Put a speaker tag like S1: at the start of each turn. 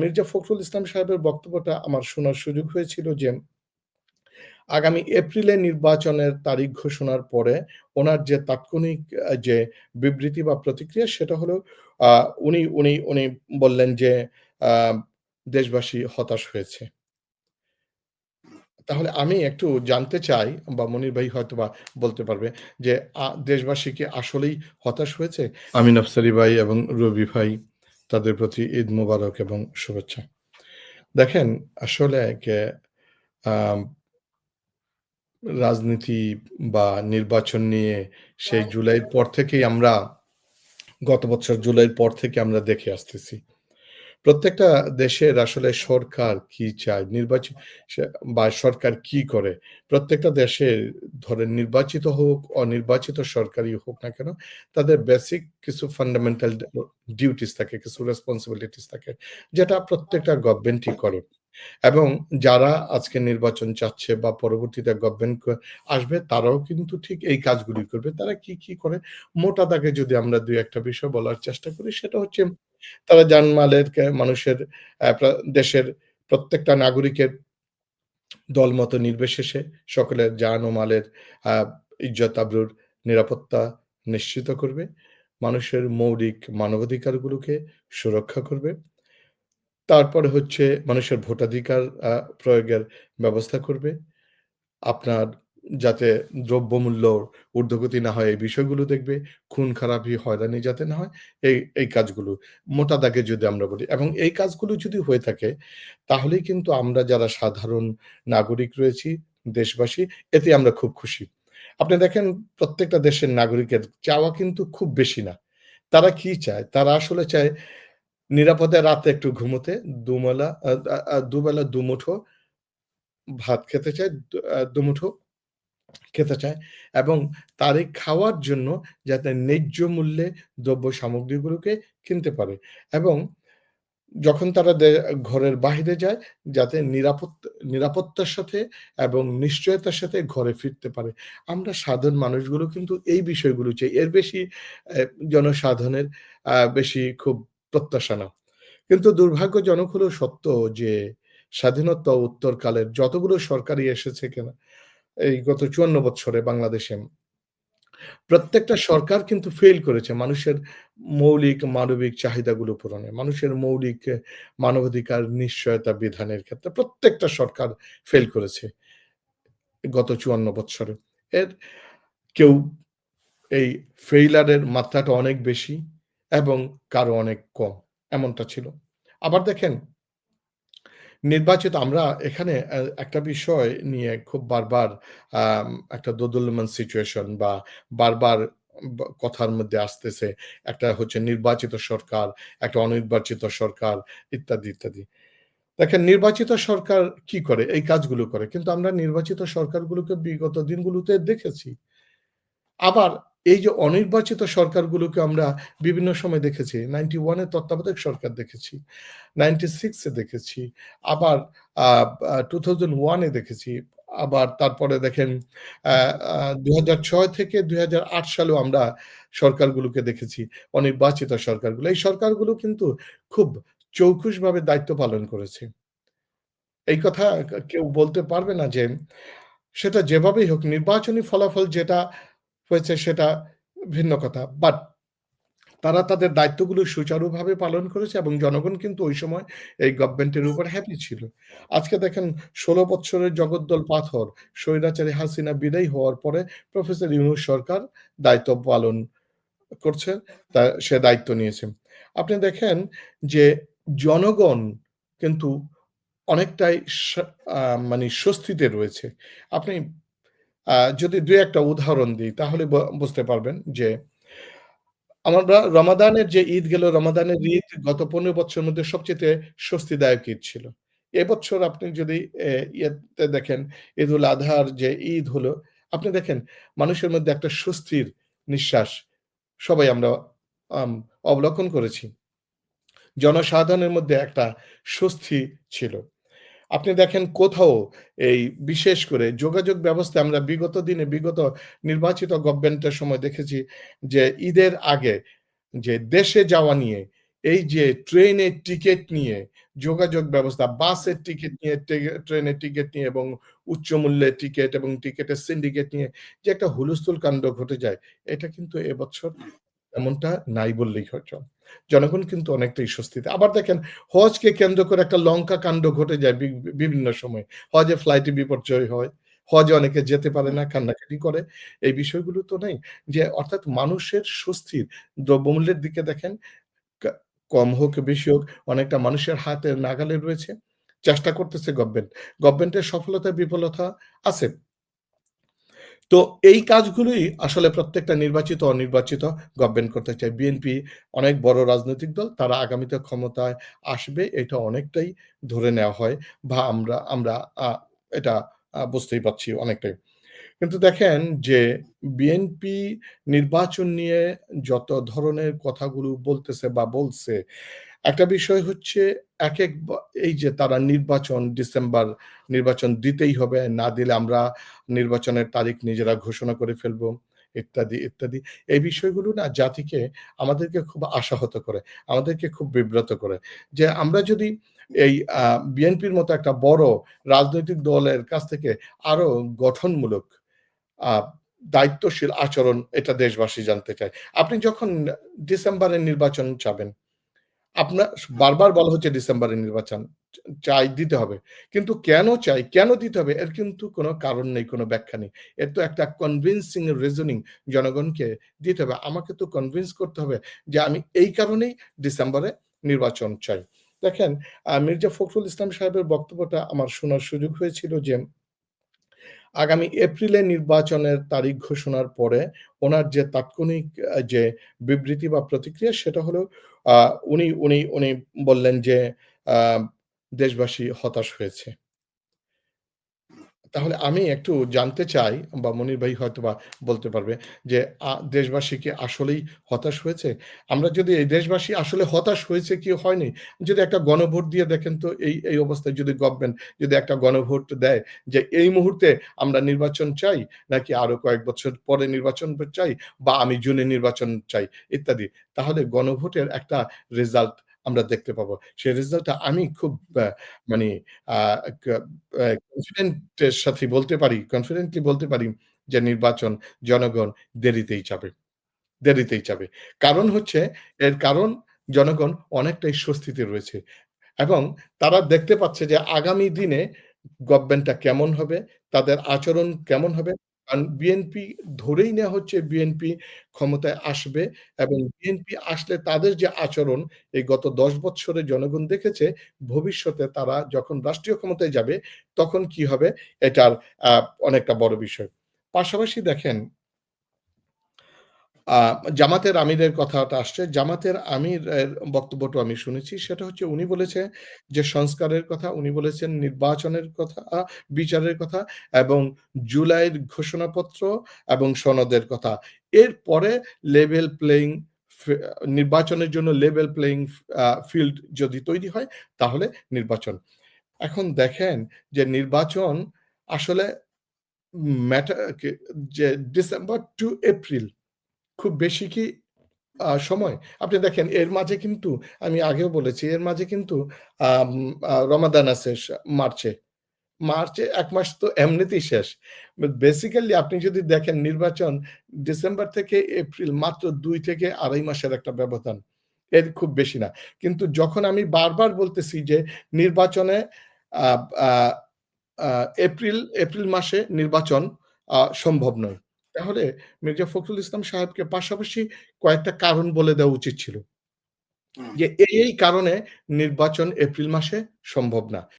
S1: মির্জা ফখরুল ইসলাম সাহেবের বক্তব্যটা আমার শোনার সুযোগ হয়েছিল যে, আগামী এপ্রিলে নির্বাচনের তারিখ ঘোষণার পরে ওনার যে তাৎক্ষণিক যে বিবৃতি বা প্রতিক্রিয়া সেটা হলো উনি উনি উনি বললেন যে দেশবাসী হতাশ হয়েছে। তাহলে আমি একটু জানতে চাই বা মনির ভাই হয়তো বা বলতে পারবে যে দেশবাসী কি আসলেই হতাশ হয়েছে? আমিন আফসারি ভাই এবং রবি ভাই তাদের প্রতি ঈদ মুবারক এবং শুভেচ্ছা। দেখেন আসলে রাজনীতি বা নির্বাচন নিয়ে সেই জুলাইয়ের পর থেকেই আমরা গত বছর জুলাইয়ের পর থেকে আমরা দেখে আসতেছি। প্রত্যেকটা দেশের আসলে সরকার কি চায়, নির্বাচিত বা সরকার কি করে? প্রত্যেকটা দেশের ধরেন নির্বাচিত হোক, অনির্বাচিত সরকারই হোক না কেন, তাদের বেসিক কিছু ফান্ডামেন্টাল ডিউটিস থাকে, কিছু রেসপন্সিবিলিটিস থাকে। যেটা প্রত্যেকটা গভর্নমেন্টই করে। এবং যারা আজকে নির্বাচন চাচ্ছে বা পরবর্তীতে গভর্নমেন্ট আসবে তারাও কিন্তু ঠিক এই কাজগুলি করবে। তারা কি, কি করে? মোটা দাগে যদি আমরা ২-১ বিষয় বলার চেষ্টা করি সেটা হচ্ছে তারা জানমালের মানুষের দেশের প্রত্যেকটা নাগরিকের দলমত নির্বিশেষে সকলের জান ও মালের ইজ্জত, আবরুর নিরাপত্তা নিশ্চিত করবে। মানুষের মৌলিক মানবাধিকারগুলোকে সুরক্ষা করবে। তারপরে হচ্ছে মানুষের ভোটাধিকার প্রয়োগের ব্যবস্থা করবে। আপনার যাতে দ্রব্যমূল্য ঊর্ধ্বগতি না হয় এই বিষয়গুলো দেখবে। খুন-খারাপি, হয়রানি যাতে না হয় এই, এই কাজগুলো। মোটা দাগে যদি আমরা বলি এবং এই কাজগুলো যদি হয়ে থাকে তাহলেই কিন্তু আমরা যারা সাধারণ নাগরিক রয়েছি, দেশবাসী এতে আমরা খুব খুশি। আপনি দেখেন প্রত্যেকটা দেশের নাগরিকের চাওয়া কিন্তু খুব বেশি না। তারা কি চায়? তারা আসলে চায় নিরাপদে রাতে একটু ঘুমোতে, দুমলা দুবেলা দুমুঠো ভাত খেতে চায়, দুমুঠো খেতে চায় এবং তার খাওয়ার জন্য যাতে ন্যায্য মূল্যে দ্রব্য সামগ্রীগুলোকে কিনতে পারে এবং যখন তারা ঘরের বাহিরে যায়, যাতে নিরাপত নিরাপত্তার সাথে এবং নিশ্চয়তার সাথে ঘরে ফিরতে পারে। আমরা সাধারণ মানুষগুলো কিন্তু এই বিষয়গুলো চাই। এর বেশি জনসাধারণের বেশি খুব প্রত্যাশা না। কিন্তু দুর্ভাগ্যজনক হলেও সত্য যে স্বাধীনতা উত্তরকালের যতগুলো সরকারই এসেছে কিনা এই গত ৫৪ বৎসরে বাংলাদেশে প্রত্যেকটা সরকার কিন্তু ফেল করেছে মানুষের মৌলিক, মানবিক চাহিদাগুলো পূরণে। মানুষের মৌলিক, মানবাধিকার নিশ্চয়তা বিধানের ক্ষেত্রে প্রত্যেকটা সরকার ফেল করেছে। গত ৫৪ বৎসরে। এর কেউ এই ফেইলারের মাত্রাটা অনেক বেশি এবং কারও অনেক কম। এমনটা ছিল। আবার দেখেন নির্বাচিত আমরা এখানে একটা বিষয় নিয়ে খুব বারবার একটা দোদুল্যমান সিচুয়েশন বা বারবার কথার মধ্যে আসতেছে। একটা হচ্ছে নির্বাচিত সরকার, একটা অনির্বাচিত সরকার ইত্যাদি, ইত্যাদি। দেখেন নির্বাচিত সরকার কি করে? এই কাজগুলো করে। কিন্তু আমরা নির্বাচিত সরকারগুলোকে বিগত দিনগুলোতে দেখেছি। আবার এই যে অনির্বাচিত সরকারগুলোকে আমরা বিভিন্ন সময় দেখেছি। 91 এ তত্ত্বাবধায়ক সরকার দেখেছি, নাইনটি সিক্সে দেখেছি, আবার আ 2001 এ দেখেছি। আবার তারপরে দেখেন আ ২০০৬ থেকে ২০০৮ সালেও আমরা সরকারগুলোকে দেখেছি, অনির্বাচিত সরকারগুলো। এই সরকারগুলো কিন্তু খুব চৌখুসভাবে দায়িত্ব পালন করেছে। এই কথা কেউ বলতে পারবে না যে সেটা যেভাবেই হোক নির্বাচনী ফলাফল যেটা হয়েছে সেটা ভিন্ন কথা। বাট তারা তাদের দায়িত্বগুলো সুচারুভাবে পালন করেছে এবং জনগণ কিন্তু ওই সময় এই গভর্নমেন্টের উপর হ্যাপি ছিল। আজকে দেখেন ১৬ বৎসরের জগদ্দল পাথর স্বৈরাচারী হাসিনা বিদায়ী হওয়ার পরে প্রফেসর ইউনূস সরকার দায়িত্ব পালন করছে। তা সে দায়িত্ব নিয়েছে। আপনি দেখেন যে জনগণ কিন্তু অনেকটাই মানে স্বস্তিতে রয়েছে। আপনি যদি দুই একটা উদাহরণ দিই তাহলে বুঝতে পারবেন যে আমরা রমাদানের যে ঈদ গেল, রমাদানের ঈদ গত পনেরো বছরের মধ্যে সবচেয়ে স্বস্তিদায়ক ঈদ ছিল। এবছর আপনি যদি ইয়েতে দেখেন ঈদুল আজহার যে ঈদ হলো, আপনি দেখেন মানুষের মধ্যে একটা স্বস্তির নিঃশ্বাস সবাই আমরা আম অবলোকন করেছি। জনসাধারণের মধ্যে একটা স্বস্তি ছিল। আপনি দেখেন কোথাও এই বিশেষ করে যোগাযোগ ব্যবস্থা আমরা বিগত দিনে বিগত নির্বাচিত গভর্নমেন্টের সময় দেখেছি যে ঈদের আগে যে দেশে যাওয়া নিয়ে এই যে ট্রেনের টিকিট নিয়ে যোগাযোগ ব্যবস্থা, বাসের টিকিট নিয়ে, ট্রেনের টিকিট নিয়ে এবং উচ্চ মূল্যের টিকেট এবং টিকিটের সিন্ডিকেট নিয়ে যে একটা হুলস্থুল কাণ্ড ঘটে যায়, এটা কিন্তু এবছর এমনটা নাই বললেই হয় জনগণ কিন্তু অনেকটাই স্বস্তিতে। আবার দেখেন হজকে কেন্দ্র করে একটা লঙ্কা কাণ্ড ঘটে যায় বিভিন্ন সময়ে। হজে ফ্লাইটে বিপর্যয় হয়। হজে অনেকে যেতে পারে না, কান্নাকাটি করে। এই বিষয়গুলো তো নেই। যে অর্থাৎ মানুষের স্বস্তির দ্রব্যমূল্যের দিকে দেখেন কম হোক, বেশি হোক অনেকটা মানুষের হাতের নাগালে রয়েছে। চেষ্টা করতেছে গভর্নমেন্ট। গভর্নমেন্টের সফলতা বিফলতা আছে। তো এই কাজগুলোই আসলে প্রত্যেকটা নির্বাচিত, অনির্বাচিত গভর্নমেন্ট করতে চায়। বিএনপি অনেক বড় রাজনৈতিক দল। তারা আগামীতে ক্ষমতায় আসবে এটা অনেকটাই ধরে নেওয়া হয় বা আমরা আমরা এটা বুঝতেই পারছি অনেকটাই। কিন্তু দেখেন যে বিএনপি নির্বাচন নিয়ে যত ধরনের কথাগুলো বলতেছে বা বলছে, একটা বিষয় হচ্ছে এক এক এই যে তারা নির্বাচন ডিসেম্বর নির্বাচন দিতেই হবে। না দিলে আমরা নির্বাচনের তারিখ নিজেরা ঘোষণা করে ফেলব। ইত্যাদি, ইত্যাদি। এই বিষয়গুলো না জাতিকে আমাদেরকে খুব আশাহত করে। আমাদেরকে খুব বিব্রত করে। যে আমরা যদি এই বিএনপির মতো একটা বড় রাজনৈতিক দলের কাছ থেকে আরও গঠনমূলক দায়িত্বশীল আচরণ এটা দেশবাসী জানতে চায়। আপনি যখন ডিসেম্বরের নির্বাচন চাবেন, আপনার বারবার বলা হচ্ছে ডিসেম্বরে নির্বাচন চাই, দিতে হবে। কিন্তু কেন চাই, কেন দিতে হবে এর কিন্তু কোনো কারণ নেই, কোনো ব্যাখ্যা নেই। এর তো একটা কনভিনসিং রিজনিং জনগণকে দিতে হবে। আমাকে তো কনভিন্স করতে হবে যে আমি এই কারণেই ডিসেম্বরে নির্বাচন চাই। দেখেন মির্জা ফখরুল ইসলাম সাহেবের বক্তব্যটা আমার শোনার সুযোগ হয়েছিল যে আগামী এপ্রিলে নির্বাচনের তারিখ ঘোষণার পরে ওনার যে তাৎক্ষণিক যে বিবৃতি বা প্রতিক্রিয়া সেটা হলো উনি উনি উনি বললেন যে দেশবাসী হতাশ হয়েছে। তাহলে আমি একটু জানতে চাই বা মনির ভাই হয়তোবা বলতে পারবে যে দেশবাসী কি আসলেই হতাশ হয়েছে? আমরা যদি এই দেশবাসী আসলে হতাশ হয়েছে কি হয়নি, যদি একটা গণভোট দিয়ে দেখেন তো এই এই অবস্থায় যদি গভর্নমেন্ট যদি একটা গণভোট দেয় যে এই মুহূর্তে আমরা নির্বাচন চাই নাকি আরও কয়েক বছর পরে নির্বাচন চাই বা আমি জুনে নির্বাচন চাই ইত্যাদি। তাহলে গণভোটের একটা রেজাল্ট আমরা দেখতে পাবো। সেই রেজাল্টটা আমি খুব মানে আ ক এর সাথে বলতে পারি কনফিডেন্টলি বলতে পারি যে নির্বাচন জনগণ দেরিতেই চাবে। দেরিতেই চাবে। কারণ হচ্ছে এর কারণ জনগণ অনেকটাই স্বস্তিতে রয়েছে। এবং তারা দেখতে পাচ্ছে যে আগামী দিনে গভর্নমেন্টটা কেমন হবে, তাদের আচরণ কেমন হবে। কারণ বিএনপি ধরেই নেওয়া হচ্ছে বিএনপি ক্ষমতায় আসবে এবং বিএনপি আসলে তাদের যে আচরণ এই গত দশ বছরে জনগণ দেখেছে, ভবিষ্যতে তারা যখন রাষ্ট্রীয় ক্ষমতায় যাবে তখন কি হবে এটার অনেকটা বড় বিষয়। পাশাপাশি দেখেন জামাতের আমিরের কথাটা আসছে। জামাতের আমির এর বক্তব্যটাও আমি শুনেছি। সেটা হচ্ছে উনি বলেছে যে সংস্কারের কথা, উনি বলেছেন নির্বাচনের কথা, বিচারের কথা এবং জুলাইয়ের ঘোষণাপত্র এবং সনদের কথা। এরপরে লেভেল প্লেইং নির্বাচনের জন্য লেভেল প্লেইং ফিল্ড যদি তৈরি হয় তাহলে নির্বাচন। এখন দেখেন যে নির্বাচন আসলে ম্যাটার যে ডিসেম্বর টু এপ্রিল খুব বেশি কি সময়? আপনি দেখেন, এর মাঝে কিন্তু, আমি আগেও বলেছি, এর মাঝে কিন্তু রমাদান আছে মার্চে। মার্চে এক মাস তো এমনিতেই শেষ। বেসিক্যালি আপনি যদি দেখেন নির্বাচন ডিসেম্বর থেকে এপ্রিল, মাত্র দুই থেকে ২.৫ মাসের একটা ব্যবধান। এর খুব বেশি না। কিন্তু যখন আমি বারবার বলতেছি যে নির্বাচনে এপ্রিল এপ্রিল মাসে নির্বাচন সম্ভব নয়। তাহলে মির্জা ফখরুল ইসলাম সাহেবকে পাশাপাশি কয়েকটা কারণ বলে দেওয়া উচিত ছিল। যে এই, কারণে নির্বাচন এপ্রিল মাসে সম্ভব না।